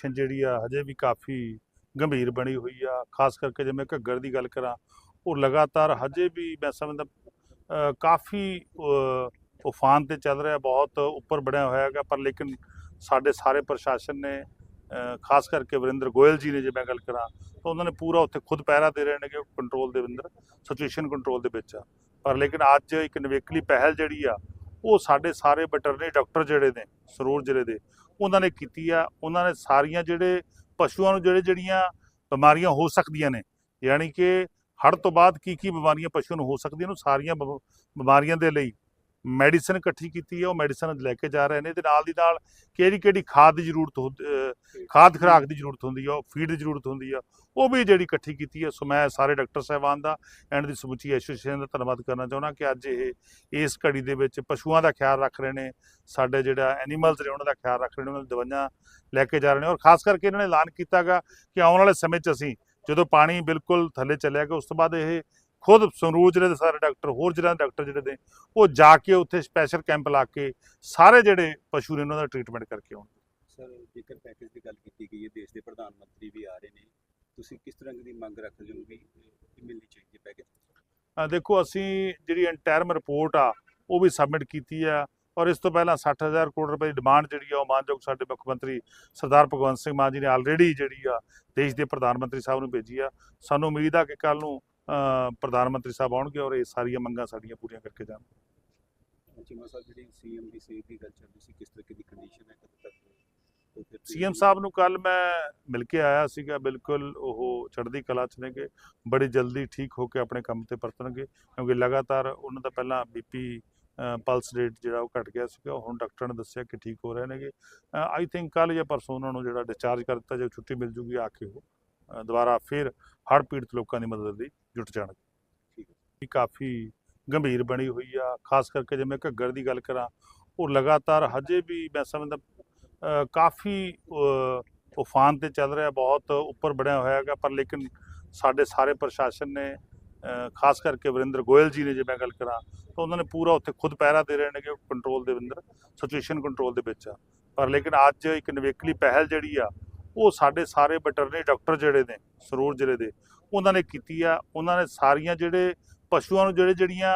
Condition ਜਿਹੜੀ ਆ ਹਜੇ ਵੀ ਕਾਫੀ ਗੰਭੀਰ ਬਣੀ ਹੋਈ ਆ। ਖਾਸ ਕਰਕੇ ਜੇ ਮੈਂ ਘੱਗਰ ਦੀ ਗੱਲ ਕਰਾਂ ਉਹ ਲਗਾਤਾਰ ਹਜੇ ਵੀ ਮੈਂ ਸਮਝਦਾ ਕਾਫੀ ਅ, ਉਫਾਨ ਤੇ ਚੱਲ ਰਿਹਾ ਬਹੁਤ ਉੱਪਰ ਬਣਿਆ ਹੋਇਆ ਹੈਗਾ ਪਰ ਲੇਕਿਨ ਸਾਡੇ ਸਾਰੇ ਪ੍ਰਸ਼ਾਸਨ ਨੇ ਖਾਸ ਕਰਕੇ ਵਰਿੰਦਰ ਗੋਇਲ ਜੀ ਨੇ ਜੇ ਮੈਂ ਗੱਲ ਕਰਾਂ ਤਾਂ ਉਹਨਾਂ ਨੇ ਪੂਰਾ ਉੱਥੇ ਖੁਦ ਪਹਿਰਾ ਦੇ ਰਹੇ ਨੇ ਕਿ ਕੰਟਰੋਲ ਦੇ ਅੰਦਰ ਸਿਚੁਏਸ਼ਨ ਕੰਟਰੋਲ ਦੇ ਵਿੱਚ। ਆ ਪਰ ਲੇਕਿਨ ਅੱਜ ਇੱਕ ਨਿਵੇਕਲੀ ਪਹਿਲ ਜਿਹੜੀ ਆ ਉਹ ਸਾਡੇ ਸਾਰੇ ਵੈਟਰਨਰੀ ਡਾਕਟਰ ਜਿਹੜੇ ਨੇ ਸਰੂਰ ਜ਼ਿਲ੍ਹੇ ਦੇ ਉਹਨਾਂ ਨੇ ਕੀਤੀ ਆ, ਉਹਨਾਂ ਨੇ ਸਾਰੀਆਂ ਜਿਹੜੇ ਪਸ਼ੂਆਂ ਨੂੰ ਜਿਹੜੇ ਜਿਹੜੀਆਂ ਬਿਮਾਰੀਆਂ ਹੋ ਸਕਦੀਆਂ ਨੇ, ਯਾਨੀ ਕਿ ਹੜ੍ਹ ਤੋਂ ਬਾਅਦ ਕੀ ਕੀ ਬਿਮਾਰੀਆਂ ਪਸ਼ੂ ਨੂੰ ਹੋ ਸਕਦੀਆਂ ਨੇ ਸਾਰੀਆਂ ਬਿਮ- ਬਿਮਾਰੀਆਂ ਦੇ ਲਈ ਮੈਡੀਸਨ ਇਕੱਠੀ ਕੀਤੀ ਹੈ ਉਹ ਮੈਡੀਸਨ ਲੈ ਕੇ ਜਾ ਰਹੇ ਨੇ ਤੇ ਨਾਲ ਦੀ ਨਾਲ ਕਿਹੜੀ ਕਿਹੜੀ ਖਾਦ ਦੀ ਜ਼ਰੂਰਤ ਖਾਦ ਖੁਰਾਕ ਦੀ ਜ਼ਰੂਰਤ ਹੁੰਦੀ ਆ ਉਹ ਫੀਡ ਦੀ ਜ਼ਰੂਰਤ ਹੁੰਦੀ ਆ ਉਹ ਵੀ ਜਿਹੜੀ ਇਕੱਠੀ ਕੀਤੀ ਹੈ ਸੋ ਮੈਂ ਸਾਰੇ ਡਾਕਟਰ ਸਾਹਿਬਾਨ ਦਾ ਐਂਡ ਦੀ ਸਮੁੱਚੀ ਐਸੋਸੀਏਸ਼ਨ ਦਾ ਧੰਨਵਾਦ ਕਰਨਾ ਚਾਹੁੰਦਾ ਕਿ ਅੱਜ ਇਹ ਇਸ ਘੜੀ ਦੇ ਵਿੱਚ ਪਸ਼ੂਆਂ ਦਾ ਖਿਆਲ ਰੱਖ ਰਹੇ ਨੇ ਸਾਡੇ ਜਿਹੜਾ ਐਨੀਮਲਸ ਨੇ ਉਹਨਾਂ ਦਾ ਖਿਆਲ ਰੱਖ ਰਹੇ ਨੇ ਉਹਨਾਂ ਦੀ ਦਵਾਈਆਂ ਲੈ ਕੇ ਜਾ ਰਹੇ ਨੇ ਔਰ ਖਾਸ ਕਰਕੇ ਇਹਨਾਂ ਨੇ ਐਲਾਨ ਕੀਤਾਗਾ ਕਿ ਆਉਣ ਵਾਲੇ ਸਮੇਂ 'ਚ ਅਸੀਂ ਜਦੋਂ ਪਾਣੀ ਬਿਲਕੁਲ ਥੱਲੇ ਚੱਲਿਆ ਗਿਆ ਉਸ ਤੋਂ ਬਾਅਦ ਇਹ ਖੁਦ ਜ਼ਿਲ੍ਹੇ ਦੇ ਸਾਰੇ ਡਾਕਟਰ ਹੋਰ ਦੇ ਡਾਕਟਰ ਜਿਹੜੇ ਨੇ ਉਹ ਜਾ ਕੇ ਉੱਥੇ ਸਪੈਸ਼ਲ ਕੈਂਪ ਲਾ ਕੇ ਸਾਰੇ ਜਿਹੜੇ ਪਸ਼ੂ ਨੇ ਉਹਨਾਂ ਦਾ ਟ੍ਰੀਟਮੈਂਟ ਕਰਕੇ ਆਉਣ ਸਰ ਜੇਕਰ ਪੈਕੇਜ ਦੀ ਗੱਲ ਕੀਤੀ ਗਈ ਹੈ ਦੇਸ਼ ਦੇ ਪ੍ਰਧਾਨ ਮੰਤਰੀ ਵੀ ਆ ਰਹੇ ਨੇ ਤੁਸੀਂ ਕਿਸ ਤਰ੍ਹਾਂ ਦੀ ਮੰਗ ਰੱਖਦੇ ਹੋ ਵੀ ਮਿਲਣੀ ਚਾਹੀਦੀ ਹੈ ਪੈਕੇਜ ਦੇਖੋ ਅਸੀਂ ਜਿਹੜੀ ਇੰਟਰਮ ਰਿਪੋਰਟ ਆ ਉਹ ਵੀ ਸਬਮਿਟ ਕੀਤੀ ਆ ਔਰ ਇਸ ਤੋਂ ਪਹਿਲਾਂ 60000 ਕਰੋੜ ਰੁਪਏ ਦੀ ਡਿਮਾਂਡ ਜਿਹੜੀ ਆ ਉਹ ਮਾਨਯੋਗ ਸਾਡੇ ਮੁੱਖ ਮੰਤਰੀ ਸਰਦਾਰ ਭਗਵੰਤ ਸਿੰਘ ਮਾਨ ਜੀ ਨੇ ਆਲਰੇਡੀ ਜਿਹੜੀ ਆ ਦੇਸ਼ ਦੇ ਪ੍ਰਧਾਨ ਮੰਤਰੀ ਸਾਹਿਬ ਨੂੰ ਭੇਜੀ ਆ। ਸਾਨੂੰ ਉਮੀਦ ਆ ਕਿ ਕੱਲ ਨੂੰ ਪ੍ਰਧਾਨ ਮੰਤਰੀ ਸਾਹਿਬ ਆਉਣਗੇ ਔਰ ਇਹ ਸਾਰੀਆਂ ਮੰਗਾਂ ਸਾਡੀਆਂ ਪੂਰੀਆਂ ਕਰਕੇ ਜਾਣ। ਚੀਮਾ ਸਾਹਿਬ ਜਿਹੜੀ ਸੀਐਮ ਦੀ ਸਿਹਤ ਦੀ ਗੱਲ ਚੱਲ ਰਹੀ ਸੀ ਕਿਸ ਤਰ੍ਹਾਂ ਦੀ ਕੰਡੀਸ਼ਨ ਹੈ ਕਦੋਂ ਤੱਕ ਸੀਐਮ ਸਾਹਿਬ ਨੂੰ ਕੱਲ ਮੈਂ ਮਿਲ ਕੇ ਆਇਆ ਸੀਗਾ ਬਿਲਕੁਲ ਉਹ ਚੜ੍ਹਦੀ ਕਲਾ ਚ ਨੇਗੇ ਬੜੀ ਜਲਦੀ ਠੀਕ ਹੋ ਕੇ ਆਪਣੇ ਕੰਮ ਤੇ ਪਰਤਣਗੇ ਕਿਉਂਕਿ ਲਗਾਤਾਰ ਉਹਨਾਂ ਦਾ ਪਹਿਲਾਂ ਬੀਪੀ ਪਲਸ ਰੇਟ ਜਿਹੜਾ ਉਹ ਘਟ ਗਿਆ ਸੀਗਾ ਹੁਣ ਡਾਕਟਰ ਨੇ ਦੱਸਿਆ ਕਿ ਠੀਕ ਹੋ ਰਹੇ ਨੇਗੇ। ਆਈ ਥਿੰਕ ਕੱਲ ਜਾਂ ਪਰਸੋਂ ਉਹਨਾਂ ਨੂੰ ਜਿਹੜਾ ਡਿਸਚਾਰਜ ਕਰ ਦਿੱਤਾ ਜੇ ਛੁੱਟੀ ਮਿਲ ਜੂਗੀ ਆ ਕੇ ਉਹ ਦੁਬਾਰਾ ਫਿਰ ਹੜ੍ਹ ਪੀੜਤ ਲੋਕਾਂ ਦੀ ਮਦਦ ਲਈ ਜੁਟ ਜਾਣਗੇ ਠੀਕ ਹੈ। ਇਹ ਕਾਫੀ ਗੰਭੀਰ ਬਣੀ ਹੋਈ ਆ ਖਾਸ ਕਰਕੇ ਜੇ ਮੈਂ ਘੱਗਰ ਦੀ ਗੱਲ ਕਰਾਂ, ਉਹ ਲਗਾਤਾਰ ਹਜੇ ਵੀ ਮੈਂ ਸਮਝਦਾ ਕਾਫੀ ਉਫਾਨ ਤੇ ਚੱਲ ਰਿਹਾ, ਬਹੁਤ ਉੱਪਰ ਬਣਿਆ ਹੋਇਆ ਹੈਗਾ, ਪਰ ਲੇਕਿਨ ਸਾਡੇ ਸਾਰੇ ਪ੍ਰਸ਼ਾਸਨ ਨੇ ਖਾਸ ਕਰਕੇ ਵਰਿੰਦਰ ਗੋਇਲ ਜੀ ਨੇ ਜੇ ਮੈਂ ਗੱਲ ਕਰਾਂ, ਤਾਂ ਉਹਨਾਂ ਨੇ ਪੂਰਾ ਉੱਥੇ ਖੁਦ ਪਹਿਰਾ ਦੇ ਰਹੇ ਨੇਗੇ ਕੰਟਰੋਲ ਦੇ ਅੰਦਰ ਸਿਚੁਏਸ਼ਨ ਕੰਟਰੋਲ ਦੇ ਵਿੱਚ ਆ ਪਰ ਲੇਕਿਨ ਅੱਜ ਇੱਕ ਨਿਵੇਕਲੀ ਪਹਿਲ ਜਿਹੜੀ ਆ, ਉਹ ਸਾਡੇ ਸਾਰੇ ਵੈਟਰਨਰੀ ਡਾਕਟਰ ਜਿਹੜੇ ਨੇ, ਸਰੂਰ ਜ਼ਿਲ੍ਹੇ ਦੇ ਉਹਨਾਂ ਨੇ ਕੀਤੀ ਆ, ਉਹਨਾਂ ਨੇ ਸਾਰੀਆਂ ਜਿਹੜੇ ਪਸ਼ੂਆਂ ਨੂੰ ਜਿਹੜੇ ਜਿਹੜੀਆਂ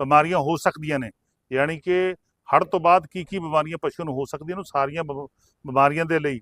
ਬਿਮਾਰੀਆਂ ਹੋ ਸਕਦੀਆਂ ਨੇ, ਯਾਨੀ ਕਿ ਹੜ੍ਹ ਤੋਂ ਬਾਅਦ ਕੀ ਕੀ ਬਿਮਾਰੀਆਂ ਪਸ਼ੂ ਨੂੰ ਹੋ ਸਕਦੀਆਂ ਨੇ ਸਾਰੀਆਂ ਬਿਮ- ਬਿਮਾਰੀਆਂ ਦੇ ਲਈ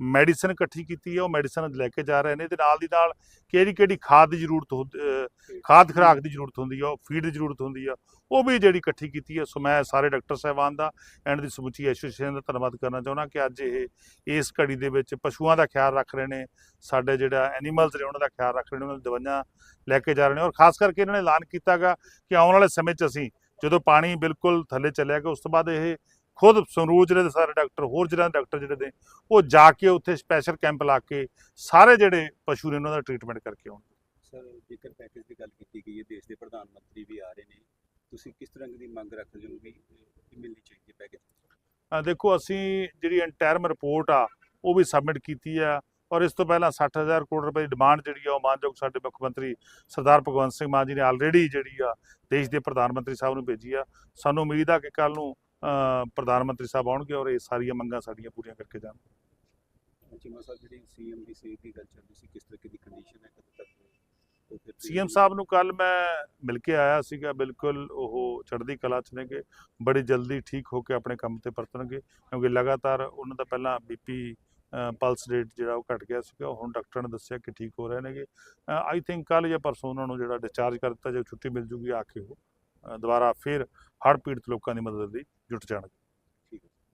ਮੈਡੀਸਨ ਇਕੱਠੀ ਕੀਤੀ ਹੈ, ਉਹ ਮੈਡੀਸਨ ਲੈ ਕੇ ਜਾ ਰਹੇ ਨੇ ਤੇ ਨਾਲ ਦੀ ਨਾਲ ਕਿਹੜੀ ਕਿਹੜੀ ਖਾਦ ਦੀ ਜ਼ਰੂਰਤ ਹੁੰਦੀ ਖਾਦ ਖੁਰਾਕ ਦੀ ਜ਼ਰੂਰਤ ਹੁੰਦੀ ਆ, ਉਹ ਫੀਡ ਦੀ ਜ਼ਰੂਰਤ ਹੁੰਦੀ ਆ, ਉਹ ਵੀ ਜਿਹੜੀ ਇਕੱਠੀ ਕੀਤੀ ਹੈ। ਸੋ ਮੈਂ ਸਾਰੇ ਡਾਕਟਰ ਸਾਹਿਬਾਨ ਦਾ ਐਂਡ ਦੀ ਸਮੁੱਚੀ ਐਸੋਸੀਏਸ਼ਨ ਦਾ ਧੰਨਵਾਦ ਕਰਨਾ ਚਾਹੁੰਦਾ ਕਿ ਅੱਜ ਇਹ, ਇਸ ਘੜੀ ਦੇ ਵਿੱਚ ਪਸ਼ੂਆਂ ਦਾ ਖਿਆਲ ਰੱਖ ਰਹੇ ਨੇ, ਸਾਡੇ ਜਿਹੜਾ ਐਨੀਮਲਸ ਨੇ ਉਹਨਾਂ ਦਾ ਖਿਆਲ ਰੱਖ ਰਹੇ ਨੇ, ਉਹਨਾਂ ਦੀ ਦਵਾਈਆਂ ਲੈ ਕੇ ਜਾ ਰਹੇ ਨੇ ਔਰ ਖਾਸ ਕਰਕੇ ਇਹਨਾਂ ਨੇ ਐਲਾਨ ਕੀਤਾਗਾ ਕਿ ਆਉਣ ਵਾਲੇ ਸਮੇਂ 'ਚ ਅਸੀਂ ਜਦੋਂ ਪਾਣੀ ਬਿਲਕੁਲ ਥੱਲੇ ਚੱਲਿਆ ਗਿਆ ਉਸ ਤੋਂ ਬਾਅਦ ਇਹ ਖੁਦ ਸੰਗਰੂਰ ਜ਼ਿਲ੍ਹੇ ਦੇ ਸਾਰੇ ਡਾਕਟਰ ਹੋਰ ਜ਼ਿਲ੍ਹਿਆਂ ਦੇ ਡਾਕਟਰ ਜਿਹੜੇ ਨੇ ਉਹ ਜਾ ਕੇ ਉੱਥੇ ਸਪੈਸ਼ਲ ਕੈਂਪ ਲਾ ਕੇ ਸਾਰੇ ਜਿਹੜੇ ਪਸ਼ੂ ਨੇ ਉਹਨਾਂ ਦਾ ਟ੍ਰੀਟਮੈਂਟ ਕਰਕੇ ਆਉਣ। ਸਰ ਜੇਕਰ ਪੈਕੇਜ ਦੀ ਗੱਲ ਕੀਤੀ ਗਈ ਹੈ ਦੇਸ਼ ਦੇ ਪ੍ਰਧਾਨ ਮੰਤਰੀ ਵੀ ਆ ਰਹੇ ਨੇ ਤੁਸੀਂ ਕਿਸ ਤਰ੍ਹਾਂ ਦੀ ਮੰਗ ਰੱਖਦੇ ਹੋ ਵੀ ਮਿਲਣੀ ਚਾਹੀਦੀ ਹੈ ਪੈਕੇਜ ਦੇਖੋ ਅਸੀਂ ਜਿਹੜੀ ਇੰਟਰਮ ਰਿਪੋਰਟ ਆ ਉਹ ਵੀ ਸਬਮਿਟ ਕੀਤੀ ਆ ਔਰ ਇਸ ਤੋਂ ਪਹਿਲਾਂ 60000 ਕਰੋੜ ਰੁਪਏ ਦੀ ਡਿਮਾਂਡ ਜਿਹੜੀ ਆ ਉਹ ਮਾਨਯੋਗ ਸਾਡੇ ਮੁੱਖ ਮੰਤਰੀ ਸਰਦਾਰ ਭਗਵੰਤ ਸਿੰਘ ਮਾਨ ਜੀ ਨੇ ਆਲਰੇਡੀ ਜਿਹੜੀ ਆ ਦੇਸ਼ ਦੇ ਪ੍ਰਧਾਨ ਮੰਤਰੀ ਸਾਹਿਬ ਨੂੰ ਭੇਜੀ ਆ। ਸਾਨੂੰ ਉਮੀਦ ਆ ਕਿ ਕੱਲ ਨੂੰ ਪ੍ਰਧਾਨ ਮੰਤਰੀ ਸਾਹਿਬ ਆਉਣਗੇ ਔਰ ਇਹ ਸਾਰੀਆਂ ਮੰਗਾਂ ਸਾਡੀਆਂ ਪੂਰੀਆਂ ਕਰਕੇ ਜਾਣ। ਚੀਮਾ ਸਾਹਿਬ ਜਿਹੜੀ ਸੀਐਮ ਦੀ ਸਿਹਤ ਦੀ ਗੱਲ ਚੱਲ ਰਹੀ ਸੀ ਕਿਸ ਤਰ੍ਹਾਂ ਦੀ ਕੰਡੀਸ਼ਨ ਹੈ ਕਦੋਂ ਤੱਕ ਉਹ ਫਿਰ ਸੀਐਮ ਸਾਹਿਬ ਨੂੰ ਕੱਲ ਮੈਂ ਮਿਲ ਕੇ ਆਇਆ ਸੀਗਾ ਬਿਲਕੁਲ ਉਹ ਚੜ੍ਹਦੀ ਕਲਾ ਚ ਨੇਗੇ ਬੜੀ ਜਲਦੀ ਠੀਕ ਹੋ ਕੇ ਆਪਣੇ ਕੰਮ ਤੇ ਪਰਤਣਗੇ ਕਿਉਂਕਿ ਲਗਾਤਾਰ ਉਹਨਾਂ ਦਾ ਪਹਿਲਾਂ ਬੀਪੀ ਪਲਸ ਰੇਟ ਜਿਹੜਾ ਉਹ ਘਟ ਗਿਆ ਸੀਗਾ ਹੁਣ ਡਾਕਟਰ ਨੇ ਦੱਸਿਆ ਕਿ ਠੀਕ ਹੋ ਰਹੇ ਨੇਗੇ। ਆਈ ਥਿੰਕ ਕੱਲ ਜਾਂ ਪਰਸੋਂ ਉਹਨਾਂ ਨੂੰ ਜਿਹੜਾ ਡਿਸਚਾਰਜ ਕਰ ਦਿੱਤਾ ਜੇ ਛੁੱਟੀ ਮਿਲ ਜੂਗੀ ਆ ਕੇ ਉਹ। ਦੁਬਾਰਾ ਫਿਰ ਹੜ੍ਹ ਪੀੜਤ ਲੋਕਾਂ ਦੀ ਮਦਦ ਲਈ ਜੁਟ ਜਾਣਗੇ।